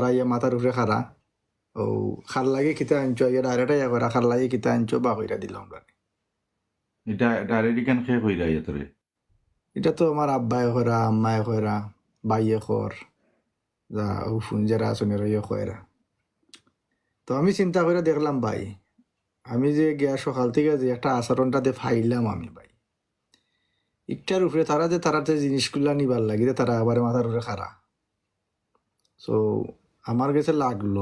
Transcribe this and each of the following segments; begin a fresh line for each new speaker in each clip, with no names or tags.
তারা ইয়া মাথার উপরে খারা ও খার লাগে কিতা আনছো? ইয়া ডাইরেক্ট ইয়া করা খার লাগে কিতা আনছো? বা কইরা দিলাম আমরা
এটা ডাইরেক্ট কেন খেয়ে কইরা ইয়ে তোরে
এটা তো আমার আব্বাই করা আম্মাই করা বাইয়ে কর যা উফুন যারা আসনে রইয়ে কয়রা তো আমি চিন্তা করে দেখলাম ভাই আমি যে গিয়া সকাল থেকে যে একটা আচরণটাতে ফাইলাম আমি ভাই ইটার উপরে তারা যে তারা যে জিনিসগুলা নিবার লাগিতে তারা আবার মাথার উপরে খারা সো আমার কাছে লাগল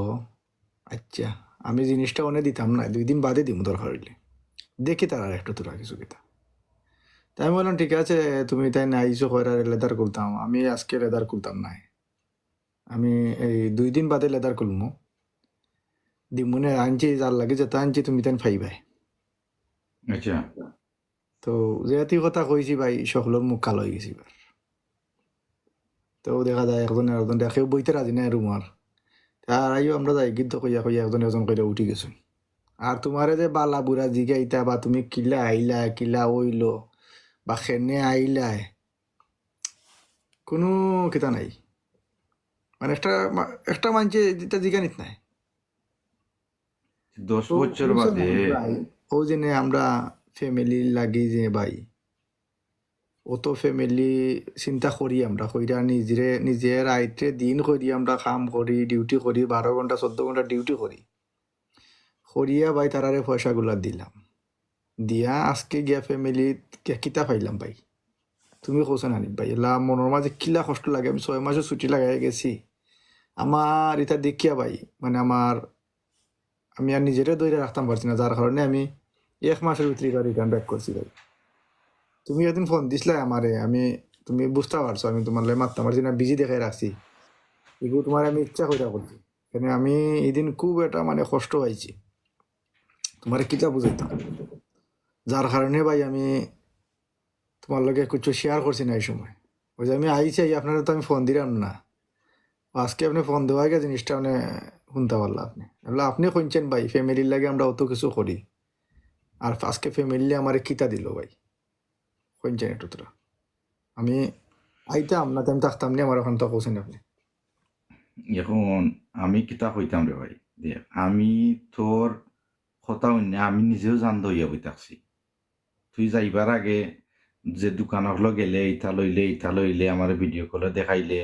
আচ্ছা আমি জিনিসটা অনেক দিতাম না দুই দিন বাদে দিম দরকার হইলে। দেখি তারা একটু তোরা কিছু কিতা। তাই আমি বললাম ঠিক আছে তুমি তাই না আইসো কয়রা লেদার করতাম আমি আজকে লেদার করতাম না আমি এই দুই দিন বাদে লেদার করব দিমুনে আনছি যার লাগে যেটা আনছি তুমি তাই ফাইবাই।
আচ্ছা।
তো যেহেতু কথা কইছি ভাই সকলের মুখ কালো হয়ে গেছি তো দেখা যায় একজন একজন দেখেও বইতে রাজি নাই রুমার আর আইও আমরা যাই গীত কইয়া কইয়া একজন একজন কইরা উঠি গেছো। আর তোমারে যে বালা বুড়া জিগাইতা বা তুমি কিলা আইলা কিলা ওইলো বা খেনে আইলাই কোনো কিতা নাই। মানে একটা একটা মানছে যেটা জিগা নিত নাই।
দশ বছর বাদে।
ও জেনে আমরা ফ্যামিলি লাগি যে ভাই। অত ফ্যামিলি চিন্তা করি আমরা, কইরা নিজে নিজের আইতে দিন করি আমরা কাম করি ডিউটি করি বারো ঘণ্টা চোদ্দ ঘণ্টা ডিউটি করি করিয়া ভাই তারারে পয়সাগুলা দিলাম। দিয়া আজকে গিয়া ফ্যামিলি কিতা পাইলাম ভাই। তুমি কোসো না ভাই, এলা মনের মাঝে কিলা কষ্ট লাগে, আমি ছয় মাসে ছুটি লাগাই গেছি। আমার এটা দেখিয়া ভাই মানে আমার আমি আর নিজেরে দৈরে রাখতাম পারছি না যার কারণে আমি এক মাসের ভিতরে রিটার্ন ব্যাক করছি ভাই। তুমি একদিন ফোন দিছিলে আমারে আমি, তুমি বুঝতে পারছ আমি তোমার লাই মারতাম পারছি না বিজি দেখাই রাখছি এগুলো তোমার আমি ইচ্ছা করে করছি কেন আমি এদিন খুব এটা মানে কষ্ট হয়েছি তোমার কিটা বুঝাইতাম যার কারণে ভাই আমি তোমার লগে কিছু শেয়ার করছি না এই সময়। ওই যে আমি আইছি আই আপনারা তো আমি ফোন দিলাম না। আজকে আপনি ফোন দেওয়া গিয়ে জিনিসটা মানে শুনতে পারলা আপনি। এগুলো আপনি শুনছেন ভাই ফ্যামিলির লাগে আমরা অত কিছু করি। আর আজকে ফ্যামিলি আমার কিতা দিল ভাই। শুনছেন একটু তোরা? আমি আইতাম না আমি থাকতাম নি, আমার ওখান তো কৌছেন আপনি।
এখন আমি কিতা কইতাম রে ভাই দেখ আমি তোর কথা অন্য আমি নিজেও জান দইয়া বই থাকছি তুই যাইবার আগে যে দোকান হলো গেলে ইটা লইলে ইটা লইলে, আমার ভিডিও কলে দেখাইলে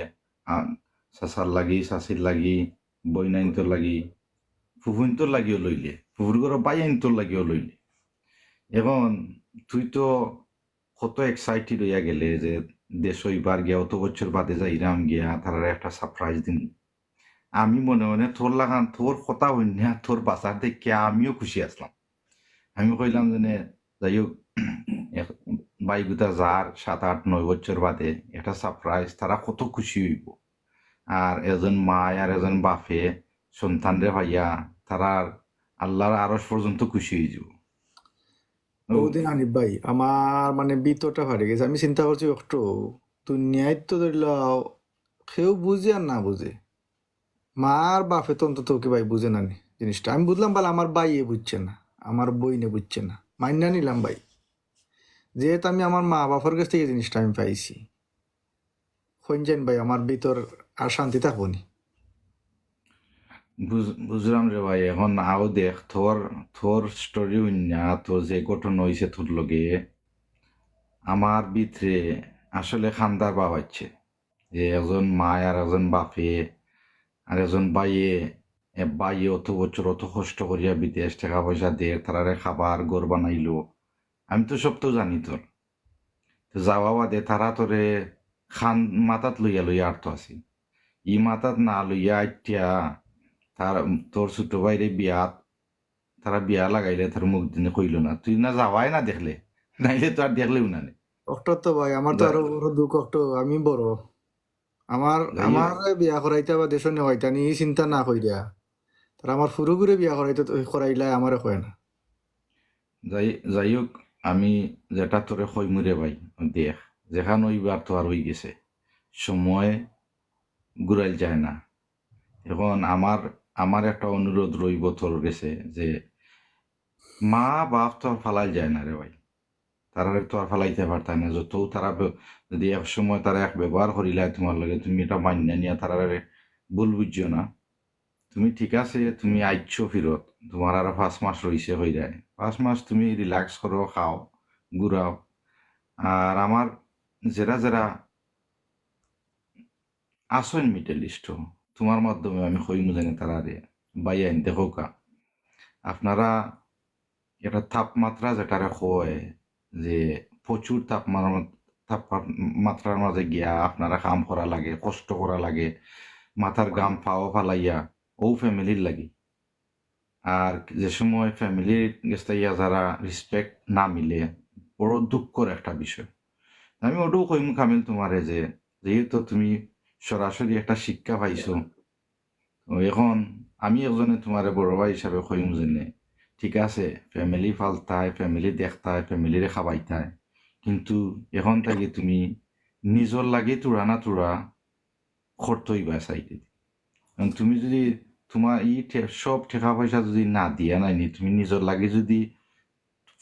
চাচার লাগি চাচির লাগি বইনাইনটোর লাগি ফুফুইনটোর লাগিও লইলে ফুফুর ঘর বাইনটোর লাগিও লইলে। এখন, তুই তো কত এক্সাইটেড হইয়া গেলে যে দেশ হইবার গিয়া অত বছর বাদে যাইরাম গিয়া তারা একটা সারপ্রাইজ দিন। আমি মনে মনে তোর লাগান তোর কথা হইনা তোর বাসার দেখে আমিও খুশি আসলাম। আমি কইলাম যে যাই হোক বাইগুতা যার সাত, আট, নয় বছর বাদে একটা সারপ্রাইজ তারা কত খুশি হইব। আর এজন মা আর এজন বাপে সন্তানরে ভাইয়া তারা আল্লাহর আরস পর্যন্ত খুশি হয়ে যাব
ওদিন আনিব ভাই, আমার মানে বিতরটা ফাটে গেছে। আমি চিন্তা করছি একটু দুনিয়ায় তো ধরল কেউ বুঝে আর না বুঝে। মার বাপে তো অন্তত কি ভাই বুঝে না নি জিনিসটা। আমি বুঝলাম বলে আমার বাইয়ে বুঝছে না, আমার বই বইনে বুঝছে না। মাইনা নিলাম, ভাই। যেহেতু আমি আমার মা বাবার কাছ থেকে জিনিসটা আমি পাইছি। শুনছেন ভাই, আমার ভিতর আর শান্তি থাকব নি।
বুঝলাম রে ভাই, এখন আও দেখ, তোর তোর স্টোরি উন্না তোর যে গঠন হয়েছে তোর লগে, আমার ভিতরে আসলে খান্দার বা হচ্ছে। যে একজন মা আর একজন বাপে, আর একজন বাইয়ে, এ বাইয়ে অত বছর অত কষ্ট করিয়া বিদেশ টাকা পয়সা দিয়ে তারারে খাবার গড় বানাইলো। আমি তো সব তো জানি তোর। তো যাওয়া বাদে তারা তোরে খান মাথাত লইয়া লইয়া আর্থ আছি। ই মাথাত না লইয়া আইটিয়া তার তোর ছোট ভাইরে বিয়াত তারা বিয়া লাগাইলে তার মুখ দিনে কইল না। তুই না যাওয়াই না দেখলে নাইলে তো আর দেখলেও না নে।
তো ভাই আমার তো আরও বড় দুঃখ অক্টো আমি বড়। আমার। আমার বিয়া করাইতে বা দেশ নেওয়াইতা নি চিন্তা না কইরা তার আমার ফুরু ঘুরে বিয়া করাইতে করাইলাই আমারে কয় না।
যাই যাই হোক আমি যেটা তোরে কইমুরে ভাই দেখ যেখান ওইবার তো আর হয়ে গেছে। সময় ঘুরাইল যায় না। এখন আমার আমার একটা অনুরোধ রইব তোর গেছে যে মা বাপ তো আর ফালাই যায় না রে ভাই। তারা তো আর ফালাইতে পারতাই না। যত তারা যদি এক সময় তারা এক ব্যবহার করিলাই তোমার লাগে, তুমি এটা মান্য নিয়ে তারা ভুল বুঝছ না। তুমি ঠিক আছে, তুমি আইছো ফিরত। তোমার আর পাঁচ মাস রইছে হয়ে যায় পাঁচ মাস তুমি রিল্যাক্স করো, খাও, ঘুরাও। আর আমার যারা যারা আসেন মিডল ইস্ট তোমার মাধ্যমে আমি কইমু জানি তারা রে বাই আইন, দেখো কা আপনারা এটা তাপমাত্রা যেটারে হয় যে প্রচুর তাপমাত্রা, তাপমাত্রার মাঝে গিয়া আপনারা কাম করা লাগে, কষ্ট করা লাগে, মাথার গাম ফাও ফালাইয়া, ও ফ্যামিলির লাগি। আর যে সময় ফ্যামিলির গেছে ইয়া যারা রেসপেক্ট না মিলে, বড় দুঃখর একটা বিষয়। আমি ওটাও কইম কামিল তোমারে যে, যেহেতু তুমি সরাসরি একটা শিক্ষা পাইছো। এখন আমি একজনে তোমারে বড় ভাই হিসাবে কইম জেনে ঠিক আছে ফ্যামিলি ফালতায় ফ্যামিলি দেখতায় ফ্যামিলিরে খাবাইতায় কিন্তু এখন থাকি তুমি নিজর লাগি তোরা না তোরা খরতই বা কারণ তুমি যদি তোমার ই সব টাকা পয়সা যদি না দিয়া নাইনি তুমি নিজের লাগে যদি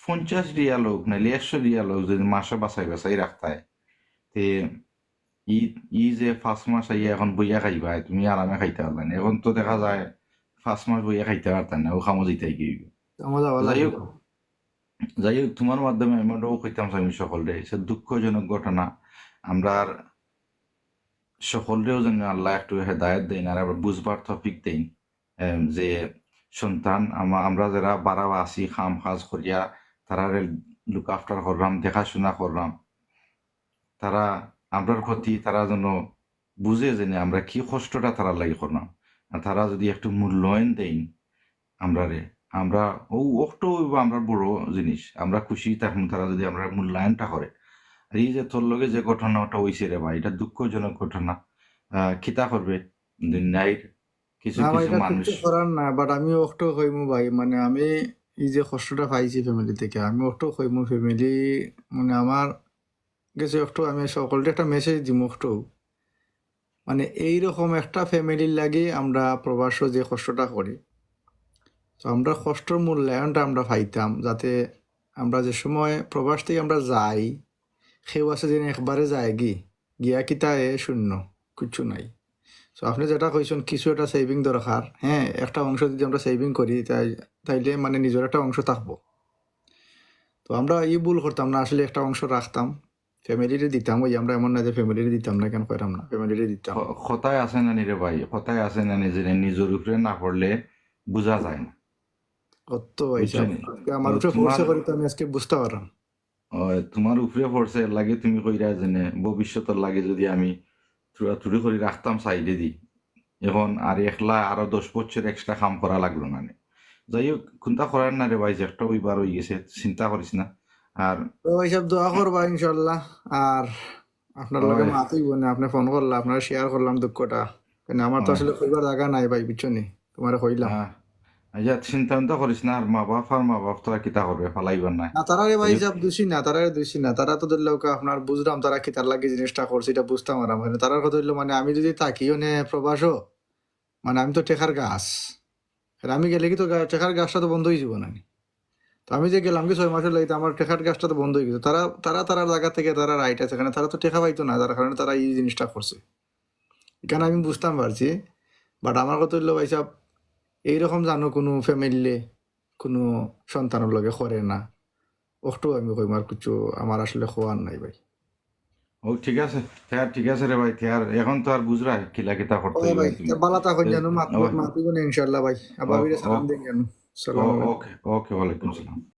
পঞ্চাশ রিয়াল হোক নাইলে একশো রিয়াল হোক যদি মাসে বাঁচাই বাঁচাই রাখতায় তে ই ই যে পাঁচ মাস আইয়া এখন বইয়া খাইবা তুমি আরামে খাইতে পারলা না। এখন তো দেখা যায় পাঁচ মাস বইয়া খাইতে পারতাম না ও খামো দিতাই গিয়ে যাই হোক যাই হোক তোমার মাধ্যমে আমি ওটাও কইতাম আমি সকলরে সে দুঃখজনক ঘটনা আমরা আর সকলরেও যেন আল্লাহ একটু হেদায়ত দেন আর আবার বুঝবার টপিক দেন যে সন্তান আমা আমরা যারা বাড়াও আছি খাম কাজ করিয়া তারা লুক আফটার করলাম দেখাশোনা করলাম তারা আমরার ক্ষতি তারা যেন বুঝে জেনে আমরা কি কষ্টটা তারা লাগি করলাম আর তারা যদি একটু মূল্যায়ন দেন আমরা রে আমরা ও হইবো আমরা বড় জিনিস আমরা খুশি থাকুন তারা যদি আমরা মূল্যায়নটা করে। আর এই যে তোর লগে যে ঘটনাটা হইছে রে ভাই এটা দুঃখজনক ঘটনা। খিতা করবে দুনিয়ার কিছু কিছু মানুষ।
করার না বাট আমি ওটাও কইমু ভাই মানে আমি এই যে কষ্টটা পাইছি ফ্যামিলি থেকে আমি ওটাও কইমু ফ্যামিলি মানে আমার গেছে একটু আমি সকলকে একটা মেসেজ দিম একটু মানে এইরকম একটা ফ্যামিলির লাগে আমরা প্রবাস যে কষ্টটা করি। তো আমরা কষ্টর মূল্যায়নটা আমরা পাইতাম যাতে আমরা যে সময় প্রবাস থেকে আমরা যাই, সেও আছে যে একবারে যায় গি, গিয়া কিতা এ শূন্য, কিচ্ছু নাই। তো আপনি যেটা কইছেন, কিছু একটা সেভিং দরকার হ্যাঁ একটা অংশ যদি আমরা সেভিং করি, তাই, তাইলে মানে নিজের একটা অংশ থাকব। তো আমরা ই ভুল করতাম না, আসলে একটা অংশ রাখতাম। ফ্যামিলিরে দিতাম ওই আমরা এমন না যে ফ্যামিলিরে দিতাম না কেন কইতাম না? ফ্যামিলিরে দিতাম।
কথায় আছে না রে ভাই? আছে না যে নিজের উপরে না পড়লে বোঝা যায় না।
কত আমার উপরে ফোর্সে করি তো আমি আজকে বুঝতে পারলাম।
তোমার উপরে পড়ছে এর লাগে তুমি কইরা জেনে ভবিষ্যতের লাগে যদি আমি থুড়া থুড়ি করে রাখতাম সাইডে দি। এখন আর একলা আরও দশ বছর এক্সট্রা কাম করা লাগল না। যাই হোক কোনটা করার না রে ভাই? যে একটা ওইবার হয়ে গেছে চিন্তা করিস না। আর
তো হিসাব দোয়া করবা ইনশাল্লাহ আর আপনার লগে
ওই।
মাতুই বনে আপনি ফোন করলা আপনার শেয়ার করলাম দুঃখটা। কেন আমার তো আসলে কইবার জায়গা নাই ভাই বুঝছনি তোমার কইলাম।
আহ, আচ্ছা চিন্তা চিন্তা করিস না আর মা বাপ আর মা বাপ তোরা কিতা করবে ফালাইবার নাই।
না তারা রে ভাই হিসাব দোষী না তারা দোষী না। তারা তো ধরলে ওকে আপনার বুঝলাম তারা কি তার লাগে জিনিসটা করছে এটা বুঝতাম আর মানে তারার কথা হইল মানে আমি যদি থাকি মানে প্রবাসও মানে আমি তো টেকার গাছ। আমি গেলে কি তো টেকার গাছটা তো বন্ধ হয়ে যাব না তো আমি যে গেলাম কি ছয় মাসের লাগে আমার টেকার গাছটা তো বন্ধ হয়ে গেছে। তারা তারা তারার জায়গা থেকে তারা রাইট আছে এখানে তারা তো টেকা পাইতো না তার কারণে তারা এই জিনিসটা করছে। এখানে আমি বুঝতাম পারছি বাট আমার কথা হইল ভাই সাহেব এইরকম জানো কোনো ফ্যামিলি কোনো সন্তানের লগে করে না। ওটাও আমি কইম আর কিছু আমার আসলে খোয়ার নাই ভাই।
ও ঠিক আছে থিয়ার ঠিক আছে রে ভাই থিয়ার এখন তো আর বুঝরা কিলা কিতা করতে
ভাই। বালা থাকুন জানো
ওই।
মাতিব না ইনশাল্লাহ ভাই। আবার সালাম দিন জানো।
ওকে ওকে ওয়ালাইকুম সালাম।